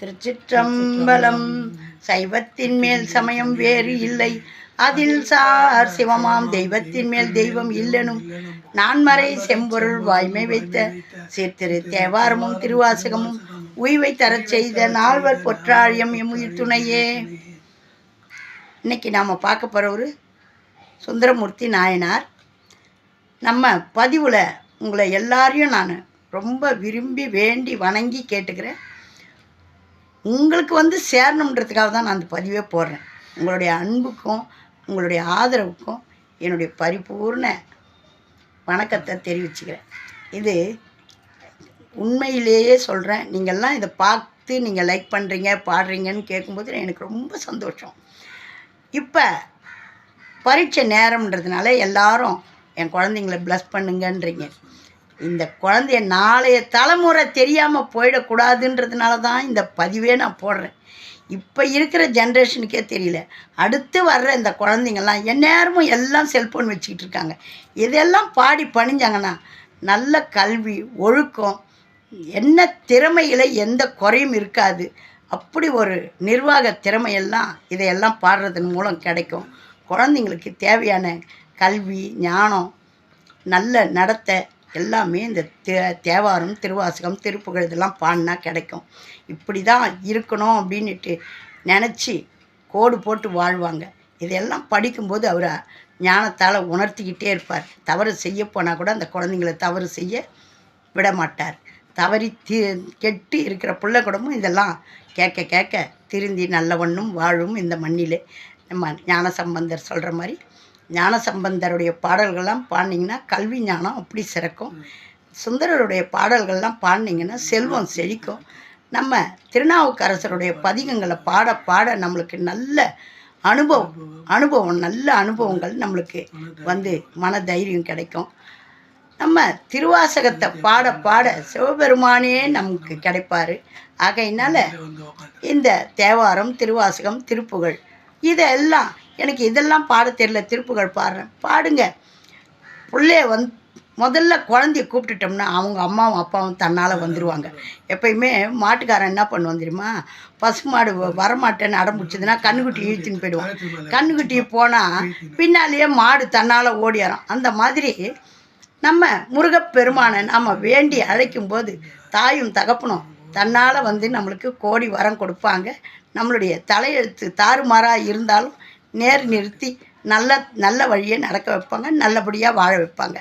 திருச்சிற்றம்பலம். சைவத்தின் மேல் சமயம் வேறு இல்லை. அதில் சார் சிவமாம் தெய்வத்தின் மேல் தெய்வம் இல்லனும். நான்மறை செம்பொருள் வாய்மை வைத்த சீர்திரு தேவாரமும் திருவாசகமும் உய்வை தரச் செய்த நால்வர் பொற்றாழியம் எம்முயிர் துணையே. இன்னைக்கு நாம் பார்க்க போகிற ஒரு சுந்தரமூர்த்தி நாயனார். நம்ம பதிவில் உங்களை எல்லாரையும் நான் ரொம்ப விரும்பி வேண்டி வணங்கி கேட்டுக்கிறேன். உங்களுக்கு வந்து சேரணுன்றதுக்காக தான் நான் அந்த பதிவே போடுறேன். உங்களுடைய அன்புக்கும் உங்களுடைய ஆதரவுக்கும் என்னுடைய பரிபூர்ண வணக்கத்தை தெரிவிச்சுக்கிறேன். இது உண்மையிலேயே சொல்கிறேன் நீங்கள்லாம் இதை பார்த்து நீங்கள் லைக் பண்ணுறீங்க பாடுறீங்கன்னு கேட்கும்போது எனக்கு ரொம்ப சந்தோஷம். இப்போ பரீட்சை நேரம்ன்றதுனால எல்லாரும் என் குழந்தைங்கள ப்ளஸ் பண்ணுங்கன்றீங்க. இந்த குழந்தைய நாளைய தலைமுறை தெரியாமல் போயிடக்கூடாதுன்றதுனால தான் இந்த பதிவே நான் போடுறேன். இப்போ இருக்கிற ஜென்ரேஷனுக்கே தெரியல. அடுத்து வர்ற இந்த குழந்தைங்கள்லாம் எந்நேரமும் எல்லாம் செல்ஃபோன் வச்சுக்கிட்டு இருக்காங்க. இதெல்லாம் பாடி பணிஞ்சாங்கன்னா நல்ல கல்வி ஒழுக்கம் என்ன திறமையில் எந்த குறையும் இருக்காது. அப்படி ஒரு நிர்வாக திறமையெல்லாம் இதையெல்லாம் பாடுறதன் மூலம் கிடைக்கும். குழந்தைங்களுக்கு தேவையான கல்வி ஞானம் நல்ல நடத்தை எல்லாமே இந்த தே தேவாரம் திருவாசகம் திருப்புகழ் இதெல்லாம் பாடினா கிடைக்கும். இப்படி தான் இருக்கணும் அப்படின்னுட்டு நினச்சி கோடு போட்டு வாழ்வாங்க. இதெல்லாம் படிக்கும்போது அவர் ஞானத்தால் உணர்த்திக்கிட்டே இருப்பார். தவறு செய்ய போனால் கூட அந்த குழந்தைங்கள தவறு செய்ய விட மாட்டார். தவறி தி கெட்டு இருக்கிற பிள்ளை கூடமும் இதெல்லாம் கேட்க கேட்க திருந்தி நல்லவண்ணும் வாழும் இந்த மண்ணிலே. நம்ம ஞானசம்பந்தர் சொல்கிற மாதிரி ஞானசம்பந்தருடைய பாடல்கள்லாம் பாடினீங்கன்னா கல்வி ஞானம் அப்படி சிறக்கும். சுந்தரருடைய பாடல்கள்லாம் பாடினீங்கன்னா செல்வம் செழிக்கும். நம்ம திருநாவுக்கரசருடைய பதிகங்களை பாட பாட நம்மளுக்கு நல்ல அனுபவம் அனுபவம் நல்ல அனுபவங்கள் நம்மளுக்கு வந்து மன தைரியம் கிடைக்கும். நம்ம திருவாசகத்தை பாட பாட சிவபெருமானே நமக்கு கிடைப்பாரு. ஆகையினால இந்த தேவாரம் திருவாசகம் திருப்புகழ் இதெல்லாம் எனக்கு இதெல்லாம் பாட தெரியல திருப்புகழ் பாடுறேன். பாடுங்க. பிள்ளைய வந் முதல்ல குழந்தைய கூப்பிட்டுட்டோம்னா அவங்க அம்மாவும் அப்பாவும் தன்னால் வந்துடுவாங்க எப்பயுமே மாட்டுக்காரன் என்ன பண்ணுவான் தெரியுமா? பசுமாடு வ- வரமாட்டேன்னு அடம்பிடிச்சதுன்னா கண்ணுக்குட்டி இழுத்துன்னு போயிடுவான். கண்ணுக்குட்டி போனால் பின்னாலேயே மாடு தன்னால் ஓடியாரோம். அந்த மாதிரி நம்ம முருகப்பெருமானை நாம் வேண்டி அழைக்கும்போது தாயும் தகப்பனும் தன்னால் வந்து நம்மளுக்கு கோடி வரம் கொடுப்பாங்க. நம்மளுடைய தலையெழுத்து தாறுமாறாக இருந்தாலும் நேர் நிறுத்தி நல்ல நல்ல வழியை நடக்க வைப்பாங்க நல்லபடியாக வாழ வைப்பாங்க.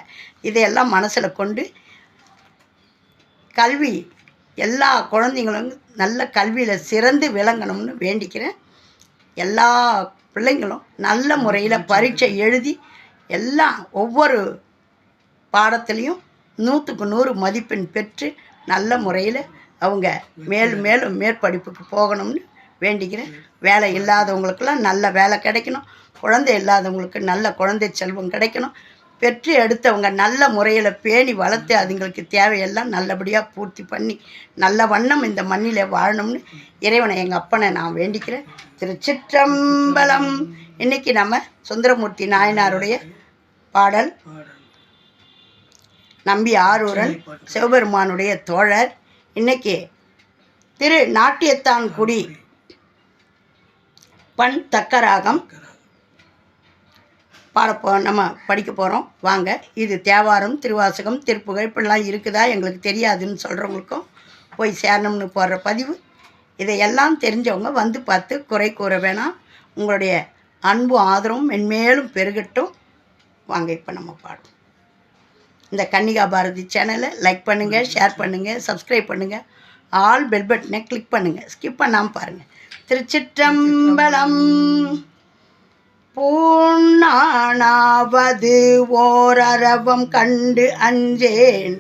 இதையெல்லாம் மனசில் கொண்டு கல்வி எல்லா குழந்தைங்களும் நல்ல கல்வியில் சிறந்து விளங்கணும்னு வேண்டிக்கிறேன். எல்லா பிள்ளைங்களும் நல்ல முறையில் பரீட்சை எழுதி எல்லாம் ஒவ்வொரு பாடத்துலேயும் நூற்றுக்கு நூறு மதிப்பெண் பெற்று நல்ல முறையில் அவங்க மேலும் மேலும் மேற்படிப்புக்கு போகணும்னு வேண்டிக்கிறேன். வேலை இல்லாதவங்களுக்கெல்லாம் நல்ல வேலை கிடைக்கணும். குழந்தை இல்லாதவங்களுக்கு நல்ல குழந்தை செல்வம் கிடைக்கணும். பெற்று எடுத்தவங்க நல்ல முறையில் பேணி வளர்த்து அதுங்களுக்கு தேவையெல்லாம் நல்லபடியாக பூர்த்தி பண்ணி நல்ல வண்ணம் இந்த மண்ணில் வாழணும்னு இறைவனை எங்கள் அப்பனை நான் வேண்டிக்கிறேன். திருச்சிற்றம்பலம். இன்னைக்கு நம்ம சுந்தரமூர்த்தி நாயனாருடைய பாடல். நம்பி ஆரூரன் சிவபெருமானுடைய தோழர். இன்னைக்கு திரு நாட்டியத்தான் குடி பண் தக்கராகம். பாடப்போ நம்ம படிக்க போகிறோம் வாங்க. இது தேவாரம் திருவாசகம் திருப்புகழ் இப்படிலாம் இருக்குதா? எங்களுக்கு தெரியாதுன்னு சொல்கிறவங்களுக்கும் போய் சேரணும்னு போடுற பதிவு. இதையெல்லாம் தெரிஞ்சவங்க வந்து பார்த்து குறை கூற வேணாம். உங்களுடைய அன்பும் ஆதரவும் மென்மேலும் பெருகட்டும். வாங்க இப்போ நம்ம பாடுவோம். இந்த கன்னிகா பாரதி சேனலை லைக் பண்ணுங்கள் ஷேர் பண்ணுங்கள் சப்ஸ்கிரைப் பண்ணுங்கள் ஆல் பெல் பட்டனை கிளிக் பண்ணுங்கள் ஸ்கிப் பண்ணாமல் பாருங்கள் திருச்சிற்றம்பலம். பூண்ணானாவது ஓரரவம் கண்டு அஞ்சேன்.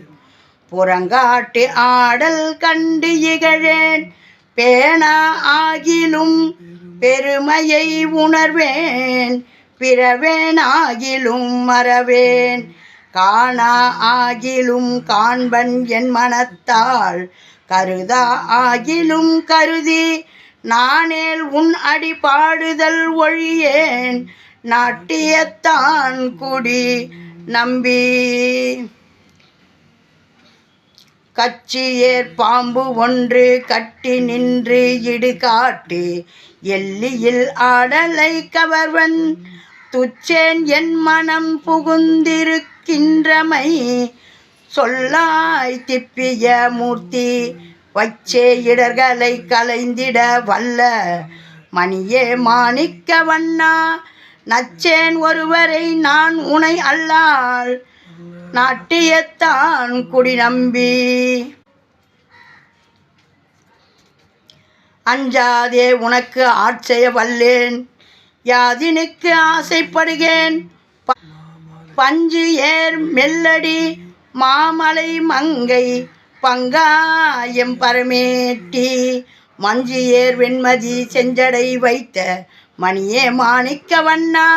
புறங்காட்டு ஆடல் கண்டு இகழேன். பேணா ஆகிலும் பெருமையை உணர்வேன். பிறவேன் ஆகிலும் மறவேன். காணா ஆகிலும் காண்பன் என் மனத்தால். கருதா ஆகிலும் கருதி நானேல் உன் அடி பாடுதல் ஒழியேன். நாட்டியத்தான் குடி நம்பி. கச்சியேற் பாம்பு ஒன்று கட்டி நின்று இடுகாட்டி எல்லியில் ஆடலை கவர்வன். துச்சேன் என் மனம் புகுந்திருக்கின்றமை சொல்லாய் திப்பிய மூர்த்தி வச்சே இடர்களை கலைந்திட வல்ல. மணியே மாணிக்க வண்ணா நச்சேன் ஒருவரை நான் உனை அல்லால் நாட்டியத்தான் குடி நம்பி. அஞ்சாதே உனக்கு ஆட்சைய வல்லேன் யாதினுக்கு ஆசைப்படுகேன். ப- பஞ்சு ஏர் மெல்லடி மாமலை மங்கை பங்காயம் பரமேட்டி மஞ்சு ஏர் வெண்மதி செஞ்சடை வைத்த மணியே மாணிக்க வண்ணா.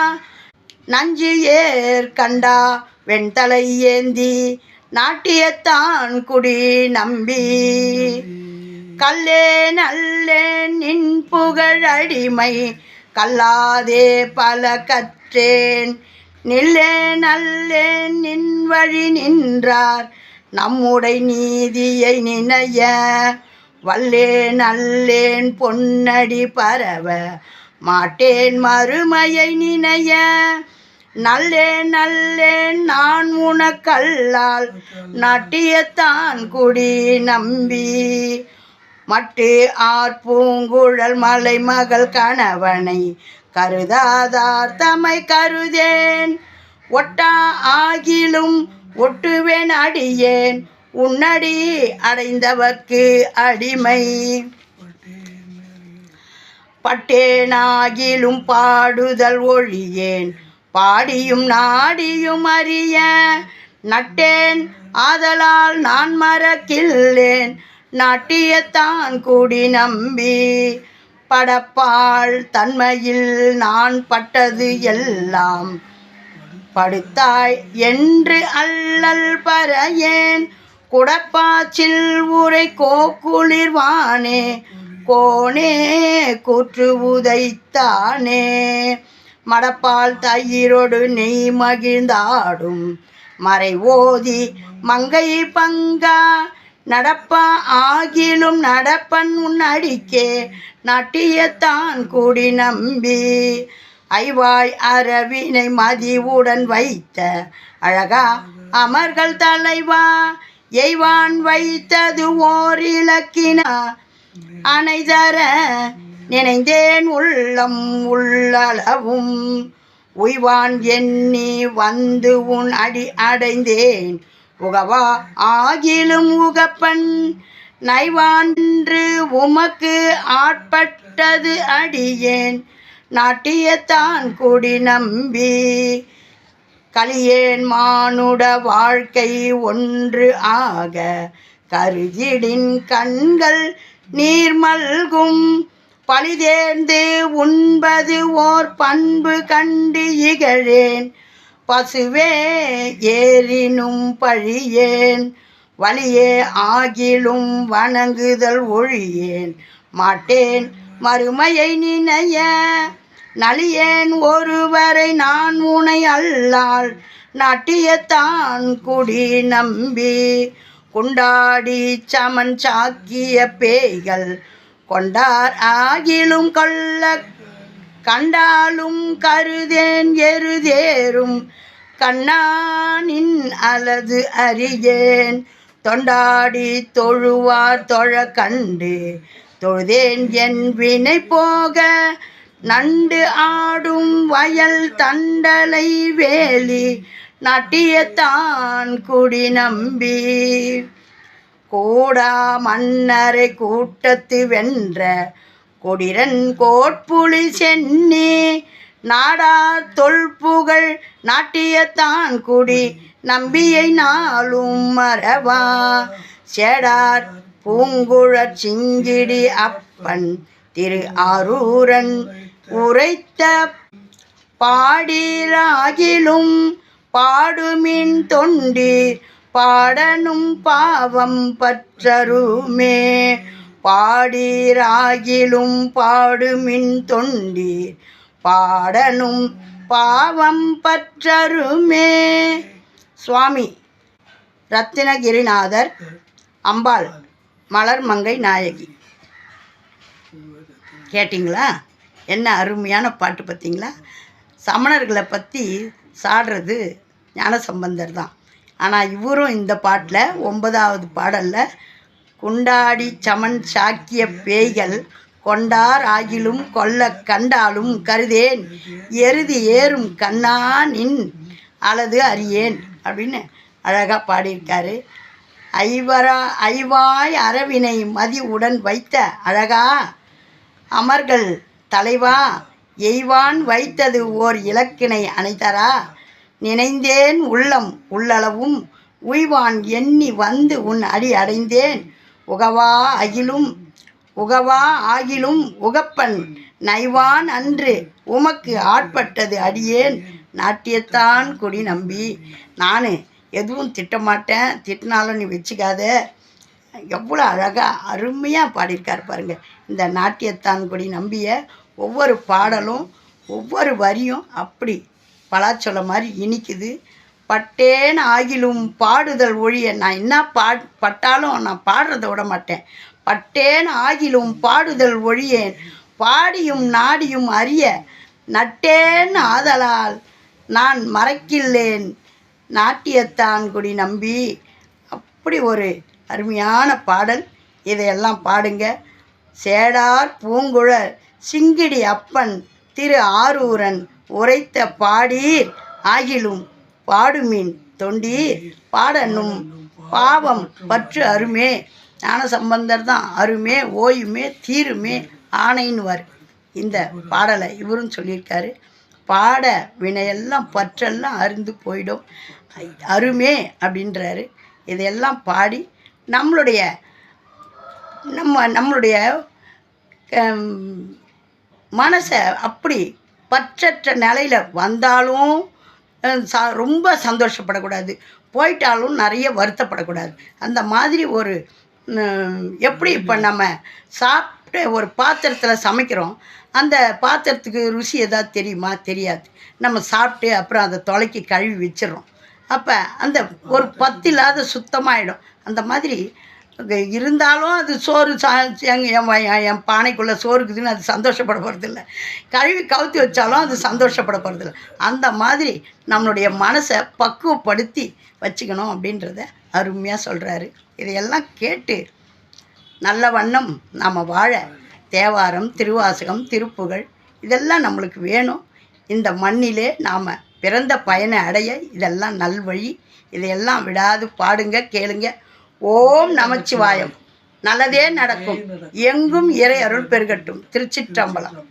நஞ்சு ஏர் கண்டா வெண்தலை ஏந்தி நாட்டியத்தான் குடி நம்பி. கல்லே நல்லே நின் புகழ் அடிமை கல்லாதே பல கற்றேன். நில்லே நல்லே நின் வழி நின்றார் நம்முடை நீதியை நினைய வல்லேன் அல்லேன் பொன்னடி பரவ மாட்டேன் மறுமையை நினைய. நல்லேன் நல்லேன் நான் உனக்கல்லால் நாட்டியத்தான் குடி நம்பி மட்டு ஆர்பூங்குழல் மலை மகள் கணவனை கருதாதார் தமை கருதேன். ஒட்டா ஆகிலும் ஒட்டுவேன் அடியேன். உன்னடி அடைந்தவர்க்கு அடிமை. பட்டேனாகிலும் பாடுதல் ஒழியேன். பாடியும் நாடியும் அறிய நட்டேன். ஆதலால் நான் மறக்கில்லேன். நாட்டியத்தான் கூடி நம்பி. படப்பாள் தன்மையில் நான் பட்டது எல்லாம். படுத்தாய் என்று அல்லல் பறையேன். குடப்பாச்சில் உரை கோக்குளிர்வானே கோனே கூற்று உதைத்தானே. மடப்பால் தயிரோடு நெய் மகிழ்ந்தாடும். மறை ஓதி மங்கை பங்கா நடப்பா ஆகிலும் நடப்பன் உன் அடிக்கே நட்டியத்தான் கூடி நம்பி ஐவாய் அரவினை மதிவுடன் வைத்த அழகா அமர்கள் தலைவா எய்வான் வைத்தது ஓர் இலக்கினா அனைதர நினைந்தேன் உள்ளம் உள்ளளவும். உய்வான் எண்ணி வந்து உன் அடி அடைந்தேன். உகவா ஆகிலும் உகப்பன் நைவான்று உமக்கு ஆட்பட்டது அடியேன். நாட்டியத்தான் குடி நம்பி. கலியேன் மானுட வாழ்க்கை ஒன்று ஆக கருகிடின் கண்கள் நீர்மல்கும் பழிதேர்ந்து உண்பது ஓர் பண்பு கண்டு இகழேன். பசுவே ஏறினும் பழியேன். வலியே ஆகிலும் வணங்குதல் ஒழியேன். மாட்டேன் மறுமையை நினைய நலியேன் ஒருவரை நான் உனை அல்லால் நாட்டியத்தான் குடி நம்பி. குண்டாடி சமன் சாக்கிய பேய்கள் கொண்டார் ஆகிலும் கொல்ல கண்டாலும் கருதேன் எருதேறும். கண்ணானின் அலது அறியேன் தொண்டாடி தொழுவார் தொழ கண்டு தொழுதேன் என் வினை போக நண்டு ஆடும் வயல் தண்டலை வேலி நட்டியத்தான் குடி நம்பி. கூடா மன்னரை கூட்டத்து வென்ற கொடிரன் கோட்புலி சென்னி நாடார் தொல்புகழ் நாட்டியத்தான் குடி நம்பியை நாளும் மறவா. சேடார் பூங்குழற் சிங்கிடி அப்பன் திரு அரூரன் உரைத்த பாடிலாகிலும் பாடுமின் தொண்டீர் பாடனும் பாவம் பற்றருமே. பாடீராகிலும் பாடுமின் தொண்டீர் பாடனும் பாவம் பற்றருமே. சுவாமி ரத்தினகிரிநாதர் அம்பாள். மலர் மங்கை நாயகி. கேட்டிங்களா? என்ன அருமையான பாட்டு பார்த்தீங்களா? சமணர்களை பற்றி சாடுறது ஞானசம்பந்தர் தான். ஆனால் இவரும் இந்த பாட்டில் ஒன்பதாவது பாடலில் குண்டாடி சமன் சாக்கிய பேய்கள் கொண்டார் ஆகிலும் கொல்ல கண்டாலும் கருதேன். எருதி ஏறும் கண்ணா நின் அலது அறியேன். அப்படின்னு அழகாக பாடியிருக்காரு. ஐவரா ஐவாய் அரவினை மதி உடன் வைத்த அழகா? அமர்கள் தலைவா எய்வான் வைத்தது ஓர் இலக்கினை அணைத்தரா? நினைந்தேன் உள்ளம் உள்ளளவும் உய்வான் எண்ணி வந்து உன் அடி அடைந்தேன். உகவா அகிலும் உகவா ஆகிலும் உகப்பன் நைவான் அன்று உமக்கு ஆட்பட்டது அடியேன். நாட்டியத்தான் கொடி நம்பி நான் எதுவும் திட்டமாட்டேன். திட்டினாலும் நீ வச்சுக்காத. எவ்வளோ அழகாக அருமையாக பாடியிருக்கார் பாருங்கள் இந்த நாட்டியத்தான் கொடி நம்பிய ஒவ்வொரு பாடலும் ஒவ்வொரு வரியும் அப்படி பலாச்சொல்ல மாதிரி இனிக்குது. பட்டேன்னு ஆகிலும் பாடுதல் ஒழிய நான் என்ன பா பட்டாலும் நான் பாடுறத விட மாட்டேன். பட்டேன் ஆகிலும் பாடுதல் ஒழியேன். பாடியும் நாடியும் அறிய நட்டேன் ஆதலால் நான் மறக்கில்லேன். நாட்டியத்தான் குடி நம்பி அப்படி ஒரு அருமையான பாடல். இதையெல்லாம் பாடுங்க. சேடார் பூங்குழல் சிங்கிடி அப்பன் திரு ஆரூரன் உரைத்த பாடீர். ஆகிலும் பாடுமீன் தொண்டீர். பாடனும் பாவம் பற்று அருமே. ஞான சம்பந்தர் தான் அருமே ஓயுமே தீருமே ஆணைன்னுவார். இந்த பாடலை இவரும் சொல்லியிருக்காரு. பாட வினையெல்லாம் பற்றெல்லாம் அருந்து போயிடும். அருமே அப்படின்றாரு. இதையெல்லாம் பாடி நம்மளுடைய நம்ம நம்மளுடைய மனசை அப்படி பற்றற்ற நிலையில் வந்தாலும் சா ரொம்ப சந்தோஷப்படக்கூடாது. போயிட்டாலும் நிறைய வருத்தப்படக்கூடாது. அந்த மாதிரி ஒரு எப்படி இப்போ நம்ம அப்படியே ஒரு பாத்திரத்தில் சமைக்கிறோம். அந்த பாத்திரத்துக்கு ருசி எதாவது தெரியுமா? தெரியாது. நம்ம சாப்பிட்டு அப்புறம் அதை தொலைக்கி கழுவி வச்சிடுறோம். அப்போ அந்த ஒரு பத்தில்லாத சுத்தமாகிடும் அந்த மாதிரி இருந்தாலும் அது சோறு சா என் என் பானைக்குள்ளே சோறு இருக்குதுன்னு அது சந்தோஷப்பட போகிறதில்ல கழுவி கவுத்தி வச்சாலும் அது சந்தோஷப்பட போகிறதில்ல அந்த மாதிரி நம்மளுடைய மனசை பக்குவப்படுத்தி வச்சுக்கணும் அப்படின்றத அருமையாக சொல்கிறாரு இதையெல்லாம் கேட்டு நல்ல வண்ணம் நாம் வாழ தேவாரம் திருவாசகம் திருப்புகழ் இதெல்லாம் நம்மளுக்கு வேணும். இந்த மண்ணிலே நாம் பிறந்த பயனை அடைய இதெல்லாம் நல்வழி. இதையெல்லாம் விடாது பாடுங்க கேளுங்க. ஓம் நமச்சிவாயம். நல்லதே நடக்கும். எங்கும் இறை அருள் பெருகட்டும். திருச்சிற்றம்பலம்.